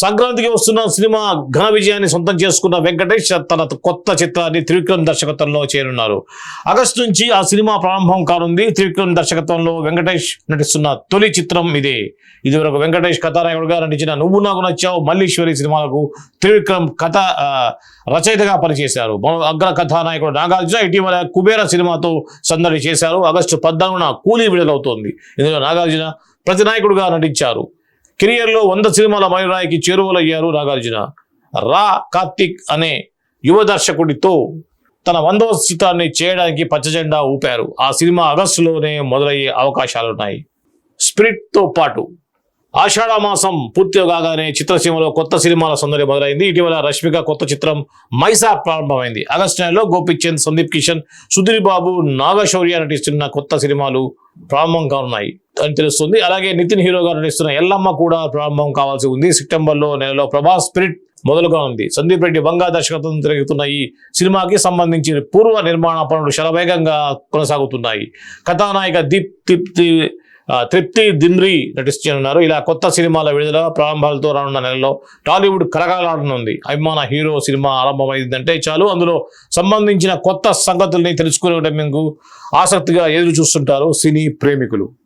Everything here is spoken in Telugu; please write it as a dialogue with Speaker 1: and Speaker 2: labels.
Speaker 1: సంక్రాంతికి వస్తున్న సినిమా ఘన విజయాన్ని సొంతం చేసుకున్న వెంకటేష్ తన కొత్త చిత్రాన్ని త్రివిక్రమ్ దర్శకత్వంలో చేరున్నారు ఆగస్టు నుంచి ఆ సినిమా ప్రారంభం కానుంది. త్రివిక్రమ్ దర్శకత్వంలో వెంకటేష్ నటిస్తున్న తొలి చిత్రం ఇదే. ఇదివరకు వెంకటేష్ కథానాయకుడుగా నటించిన నువ్వు నాకు నచ్చావు మల్లీశ్వరి సినిమాలకు త్రివిక్రమ్ కథ రచయితగా పనిచేశారు. అగ్ర కథానాయకుడు నాగార్జున ఇటీవల కుబేర సినిమాతో సందడి చేశారు. ఆగస్టు పద్నాలుగున కూలీ విడుదలవుతోంది. ఇందులో నాగార్జున ప్రతినాయకుడుగా నటించారు. కెరియర్లో వంద సినిమాల మైలురాయికి చేరువలయ్యారు నాగార్జున. రా కార్తిక్ అనే యువ దర్శకుడితో తన వందవ చిత్రాన్ని చేయడానికి పచ్చజెండా ఊపారు. ఆ సినిమా ఆగస్టులోనే మొదలయ్యే అవకాశాలున్నాయి. స్పిరిట్తో పాటు ఆషాఢ మాసం పూర్తి కాగానే చిత్రసీమలో కొత్త సినిమాల సందడి మొదలైంది. ఇటీవల రష్మిక కొత్త చిత్రం మైసా ప్రారంభమైంది. ఆగస్టు నెలలో గోపిచంద్ సందీప్ కిషన్ సుధీర్ బాబు నాగశౌర్య నటిస్తున్న కొత్త సినిమాలు ప్రారంభం కానున్నాయి అని తెలుస్తుంది. అలాగే నితిన్ హీరోగా నటిస్తున్న ఎల్లమ్మ కూడా ప్రారంభం కావాల్సి ఉంది. సెప్టెంబర్లో నెలలో ప్రభాస్ స్పిరిట్ మొదలుగా ఉంది. సందీప్ రెడ్డి బంగా దర్శకత్వం జరుగుతున్న ఈ సినిమాకి సంబంధించిన పూర్వ నిర్మాణ పనులు శరవేగంగా కొనసాగుతున్నాయి. కథానాయిక దీప్ తృప్తి తృప్తి దిమ్రి నటిస్తున్నారు ఇలా కొత్త సినిమాల విడుదల ప్రారంభాలతో రానున్న నెలలో టాలీవుడ్ కరకాలాడనుంది అభిమాన హీరో సినిమా ఆరంభమైందంటే చాలు. అందులో సంబంధించిన కొత్త సంగతుల్ని తెలుసుకునేటందుకు ఆసక్తిగా ఎదురు చూస్తుంటారు సినీ ప్రేమికులు.